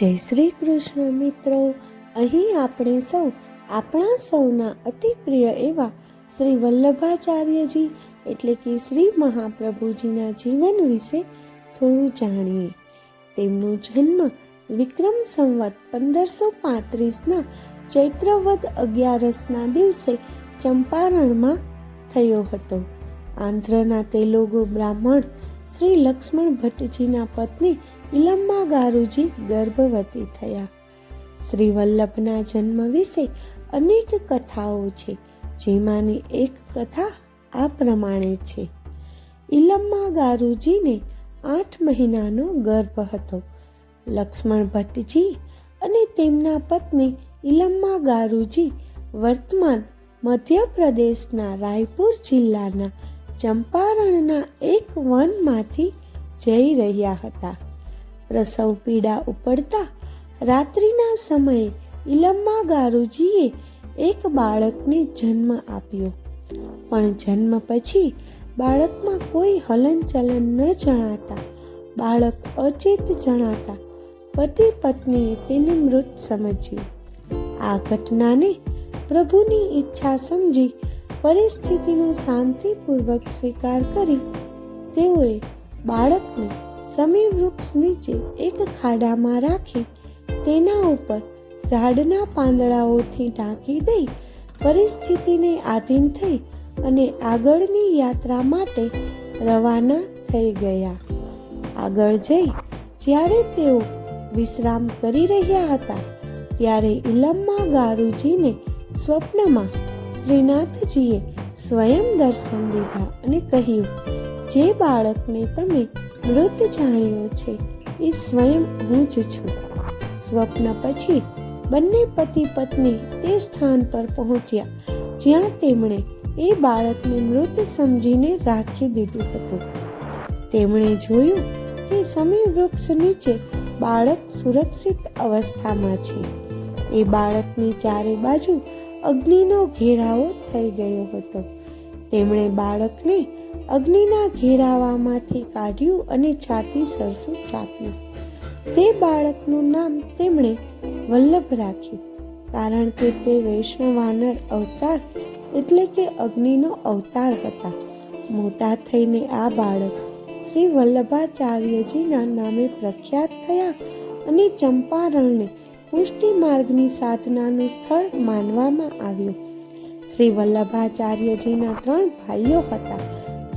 જય શ્રી કૃષ્ણ મિત્રો. અહીં આપણે સૌ, આપણા સૌના અતિ પ્રિય એવા શ્રી વલ્લભાચાર્યજી એટલે કે શ્રી મહાપ્રભુજીના જીવન વિશે થોડું જાણીએ. તેમનો જન્મ વિક્રમ સંવત પંદરસો પાંત્રીસના ચૈત્રવદ અગિયારસના દિવસે ચંપારણમાં થયો હતો. આંધ્રના તેલુગુ બ્રાહ્મણ શ્રી લક્ષ્મણ ભટ્ટજીના પત્ની ઇલમ્મા ગારુજી ગર્ભવતી થયા. શ્રી વલ્લભના જન્મ વિશે અનેક કથાઓ છે, જેમાંની એક કથા આ પ્રમાણે છે. ઇલમ્મા ગારુજીને આઠ મહિનાનો ગર્ભ હતો. લક્ષ્મણ ભટ્ટજી અને તેમના પત્ની ઇલમ્મા ગારુજી વર્તમાન મધ્યપ્રદેશના રાયપુર જિલ્લાના ચંપારણના એક વનમાંથી જઈ રહ્યા હતા. પ્રસવ પીડા ઉપડતા રાત્રિના સમયે ઇલમ્મા ગારુજીએ એક બાળકને જન્મ આપ્યો. પણ જન્મ પછી બાળકમાં કોઈ હલનચલન ન જણાતા, બાળક અચેત જણાતા પતિ પત્નીએ તેને મૃત સમજ્યું. આ ઘટનાને પ્રભુની ઈચ્છા સમજી પરિસ્થિતિનો શાંતિપૂર્વક સ્વીકાર કરી તેઓએ બાળકને સમી વૃક્ષ નીચે એક ખાડામાં રાખી તેના ઉપર ઝાડના પાંદડાઓથી ઢાંકી દઈ પરિસ્થિતિને આધીન થઈ અને આગળની યાત્રા માટે રવાના થઈ ગયા. આગળ જઈ જ્યારે તેઓ વિશ્રામ કરી રહ્યા હતા, ત્યારે ઇલમ્મા ગારુજીને સ્વપ્નમાં શ્રીનાથજીએ સ્વયં દર્શન દીધા અને કહ્યું, જે બાળકને તમે મૃત જાણ્યો છે, એ સ્વયં હું જ છું. સ્વપ્ન પછી બંને પતિ પત્ની તે સ્થાન પર પહોંચ્યા, જ્યાં તેમણે એ બાળકને મૃત સમજીને રાખી દીધું હતું. તેમણે જોયું કે સમી વૃક્ષ નીચે બાળક સુરક્ષિત અવસ્થામાં છે. એ બાળકની ચારે બાજુ અગ્નિનો ઘેરાવો થઈ ગયો હતો. તેમણે બાળકને અગ્નિના ઘેરાવામાંથી કાઢ્યું અને છાતી સરસું ચાપ્યું તે બાળકનું નામ તેમણે વલ્લભ રાખ્યું, કારણ કે તે વૈષ્ણવાનર અવતાર એટલે કે અગ્નિનો અવતાર હતા. મોટા થઈને આ બાળક શ્રી વલ્લભાચાર્યજીના નામે પ્રખ્યાત થયા અને ચંપારણને પુષ્ટિ માર્ગની સાધનાનું સ્થળ માનવામાં આવ્યું. શ્રી વલ્લભાચાર્યજીના ત્રણ ભાઈઓ હતા.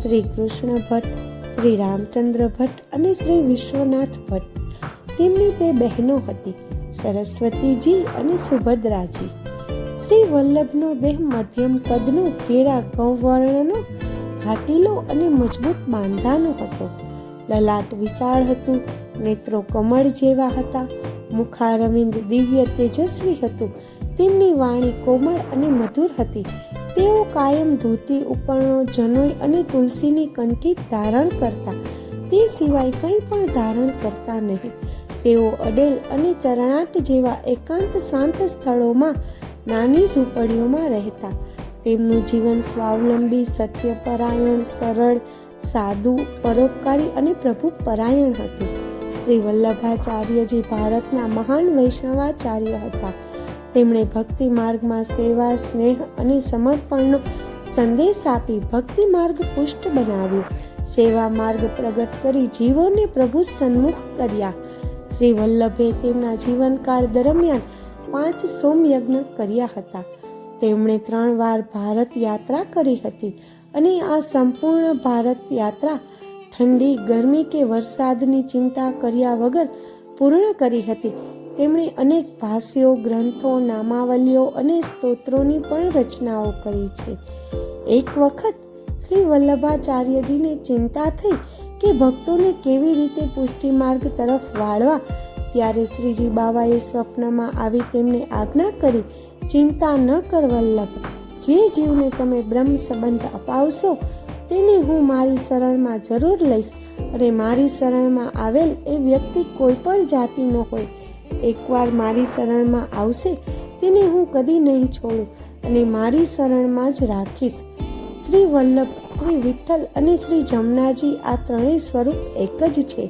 શ્રી કૃષ્ણ ભટ્ટ, શ્રી રામચંદ્ર ભટ્ટ અને શ્રી વિશ્વનાથ ભટ્ટ. તેમની બે બહેનો હતી, સરસ્વતીજી અને સુભદ્રાજી. શ્રી વલ્લભનો દેહ મધ્યમ કદનો ઘેરા કવર્ણનો, ઘાટીલો અને મજબૂત બાંધાનો હતો. લલાટ વિશાળ હતું, નેત્રો કમળ જેવા હતા. મુખારવિંદ દિવ્ય તેજસ્વી હતું. તેમની વાણી કોમળ અને મધુર હતી. તેઓ કાયમ ધોતી, ઉપરણો, જનોઈ અને તુલસીની કંઠી ધારણ કરતા. તે સિવાય કંઈ પણ ધારણ કરતા નહીં. તેઓ અડેલ અને ચરણાટ જેવા એકાંત શાંત સ્થળોમાં નાની ઝૂંપડીઓમાં રહેતા. તેમનું જીવન સ્વાવલંબી, સત્યપરાયણ, સરળ, સાદું, પરોપકારી અને પ્રભુ પરાયણ હતું. શ્રી વલ્લભાચાર્યજી ભારતના મહાન વૈષ્ણવાચાર્ય હતા. તેમણે ભક્તિ માર્ગમાં સેવા, સ્નેહ અને સમર્પણનો સંદેશ આપી ભક્તિ માર્ગ પુષ્ટ બનાવ્યો. સેવા માર્ગ પ્રગટ કરી જીવોને પ્રભુ સન્મુખ કર્યા. શ્રી વલ્લભે તેમના જીવનકાળ દરમિયાન પાંચ સોમયજ્ઞ કર્યા હતા. તેમણે ત્રણ વાર ભારત યાત્રા કરી હતી અને આ સંપૂર્ણ ભારત યાત્રા ઠંડી, ગરમી કે વરસાદની ચિંતા કર્યા વગર પૂર્ણ કરી હતી. તેમણે અનેક ભાષ્યો, ગ્રંથો, નામાવલીઓ અને સ્તોત્રોની પણ રચનાઓ કરી છે. એક વખત શ્રી વલ્લભાચાર્યજીને ચિંતા થઈ કે ભક્તોને કેવી રીતે પુષ્ટિ માર્ગ તરફ વાળવા, ત્યારે શ્રીજી બાવાએ સ્વપ્નમાં આવી તેમને આજ્ઞા કરી, ચિંતા ન કર વલ્લભ, જે જીવને તમે બ્રહ્મ સંબંધ અપાવશો તેને હું મારી શરણમાં જરૂર લઈશ અને મારી શરણમાં આવેલ એ વ્યક્તિ કોઈ પણ જાતિનો હોય. એકવાર મારી શરણમાં આવશે તેને હું કદી નહીં છોડું અને મારી શરણમાં જ રાખીશ. શ્રી વલ્લભ, શ્રી વિઠ્ઠલ અને શ્રી જમનાજી આ ત્રણેય સ્વરૂપ એક જ છે.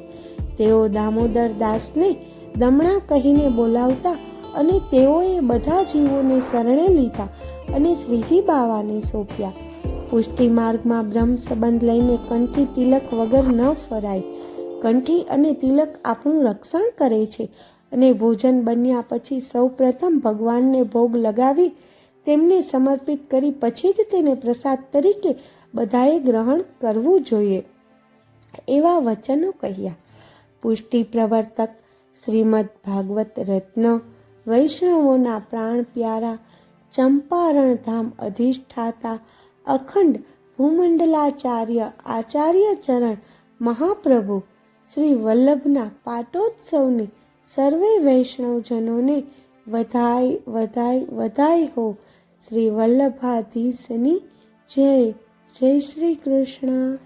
તેઓ દામોદર દાસને દમણા કહીને બોલાવતા અને તેઓએ બધા જીવોને શરણે લીધા અને શ્રીજી બાવાને સોંપ્યા. પુષ્ટિ માર્ગમાં બ્રહ્મ સંબંધ લઈને કંઠી તિલક વગર ન ફરાય. કંઠી અને તિલક આપણું રક્ષણ કરે છે અને ભોજન બન્યા પછી સૌ પ્રથમ ભગવાનને ભોગ લગાવી તેમને સમર્પિત કરી પછી જ તેને પ્રસાદ તરીકે બધાએ ગ્રહણ કરવું જોઈએ. એવા વચનો કહ્યા. પુષ્ટિ પ્રવર્તક શ્રીમદ ભાગવત રત્ન, વૈષ્ણવોના પ્રાણ પ્યારા ચંપારણ ધામ અધિષ્ઠાતા અખંડ ભૂમંડલાચાર્ય આચાર્ય ચરણ મહાપ્રભુ શ્રી વલ્લભના પાટોત્સવની સર્વે વૈષ્ણવજનોને વધાય વધાય વધાય હો. શ્રી વલ્લભાધીશની જય. જય શ્રી કૃષ્ણ.